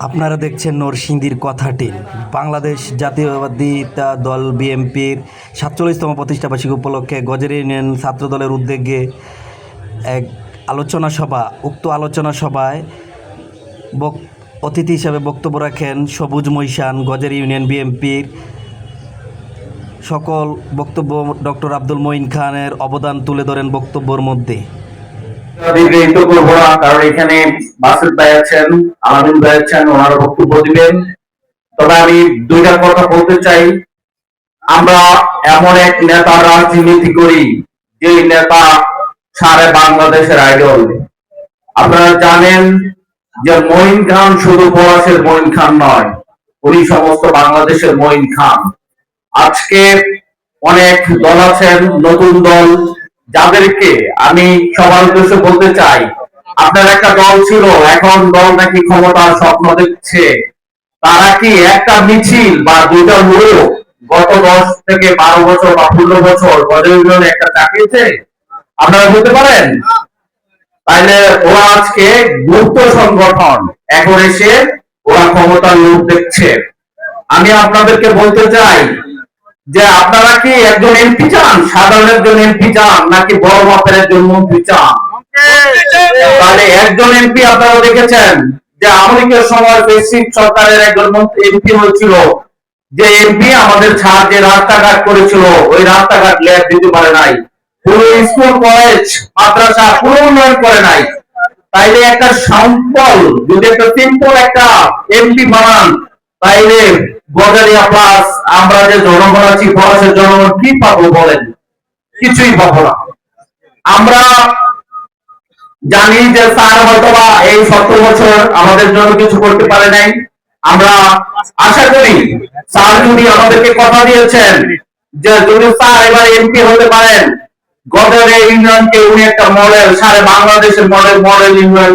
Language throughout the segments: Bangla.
আপনারা দেখছেন নরসিংদীর কথাটি। বাংলাদেশ জাতীয়বাদীতা দল, বিএনপির সাতচল্লিশতম প্রতিষ্ঠাবার্ষিকী উপলক্ষে গজের ইউনিয়ন ছাত্র দলের উদ্যোগে এক আলোচনা সভা, উক্ত আলোচনা সভায় বক- অতিথি হিসাবে বক্তব্য রাখেন সবুজ মৈশান, গজের ইউনিয়ন বিএনপির সকল বক্তব্য ডক্টর আব্দুল মঈন খানের অবদান তুলে ধরেন বক্তব্যর মধ্যে। দীর্ঘায়িত করব না, কারণ এখানে বাসুদ ভাই আছেন, আলামিন ভাই আছেন ওনারা বক্তব্য দিবেন। তবে আমি দুইটা কথা বলতে চাই। আমরা এমন এক নেতা রাজনীতি করি যে নেতা বাংলাদেশের আইডল। আপনারা জানেন যে মঈন খান শুধু পলাশের মঈন খান নয়, উনি সমস্ত বাংলাদেশের মঈন খান। আজকে অনেক দল আছেন, নতুন দল যাদেরকে আমি সবার উদ্দেশ্যে বলতে চাই, আপনার একটা দল ছিল, এখন দল নাকি ক্ষমতার স্বপ্ন দেখছে। তারা কি একটা মিছিল বা দুইটা লোক গত দশ থেকে বারো বছর বা পনেরো বছর ইউনিয়নে একটা চাকরিতে আপনারা বলতে পারেন? তাইলে ওরা আজকে গুপ্ত সংগঠন, এখন এসে ওরা ক্ষমতার লোক দেখছে। আমি আপনাদেরকে বলতে চাই যে আপনারা কি একজন এমপি চান? সাধারণ একজন এমপি চান? নাকি বড় মাপের একজন মন্ত্রী চান? তাহলে একজন এমপি আপনারা দেখেছেন যে আমেরিকার সময় বেসিক সরকারের একজন মন্ত্রী এমপি হয়েছিল। যে এমপি আমাদের ছাড় যে রাস্তাঘাট করেছিল ওই রাস্তাঘাট লেয়ার দিতে পারে নাই। পুরো স্কুল কলেজ মাদ্রাসা পুরো উন্নয়ন করে নাই। তাইলে একটা সাম্পল যদি একটা সিম্পল একটা এমপি বানান তাইলে গজারিয়া প্লাস আমরা যে জনগণ আছি, ফরাসের জনগণ কি পাবো বলেন? কিছুই পাবো না। আমরা জানি যে স্যার হয়তোবা এই সত্তর বছর আমাদের জন্য কিছু করতে পারে নাই। আমরা আশা করি স্যার যদি আমাদেরকে কথা দিয়েছেন যে যদি স্যার এবার এমপি হতে পারেন, গদরে ইউনিয়নকে উনি একটা মডেল সারা বাংলাদেশের মডেল মডেল ইউনিয়ন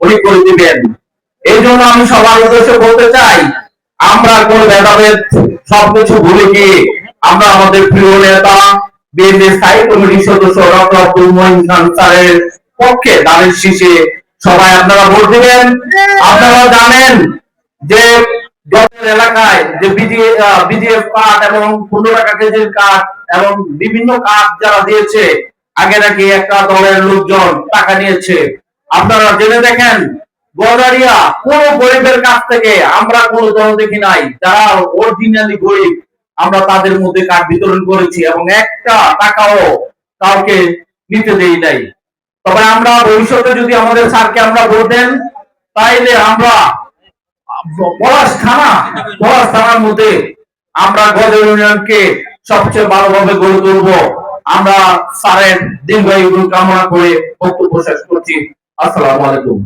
উনি করে দিবেন। এই জন্য আমি সবার উদ্দেশ্যে বলতে চাই আমরা কোন ভেদাভেদ, সবকিছু ভুলে গিয়ে আমরা আমাদের প্রিয় নেতা বিএনপি স্থায়ী কমিটির সদস্য ডক্টর আব্দুল খান স্যারের পক্ষে দানের শীষে সবাই আপনারা ভোট দিবেন। আপনারা জানেন যে এলাকায় যে বিজিএফ কার্ড এবং পনেরো টাকা কেজির কার্ড এবং বিভিন্ন কার্ড যারা দিয়েছে, আগে নাকি একটা দলের লোকজন টাকা নিয়েছে। আপনারা জেনে দেখেন গদারিয়া কোন গরিবের কাছ থেকে আমরা কোন দেখি নাই, যারা অরিজিনালি গরিব, আমরা তাদের মধ্যে কার্ড বিতরণ করেছি এবং একটা টাকাও কাউকে নিতে দেই নাই। তবে আমরা ভবিষ্যতে যদি আমাদের স্যারকে আমরা তাইলে আমরা পলাশ থানা, পলাশ থানার মধ্যে আমরা ইউনিয়নকে সবচেয়ে ভালোভাবে গড়ে তুলবো। আমরা স্যারের দীর্ঘায়ু কামনা করে বক্তব্য শেষ করছি। আসসালামু আলাইকুম।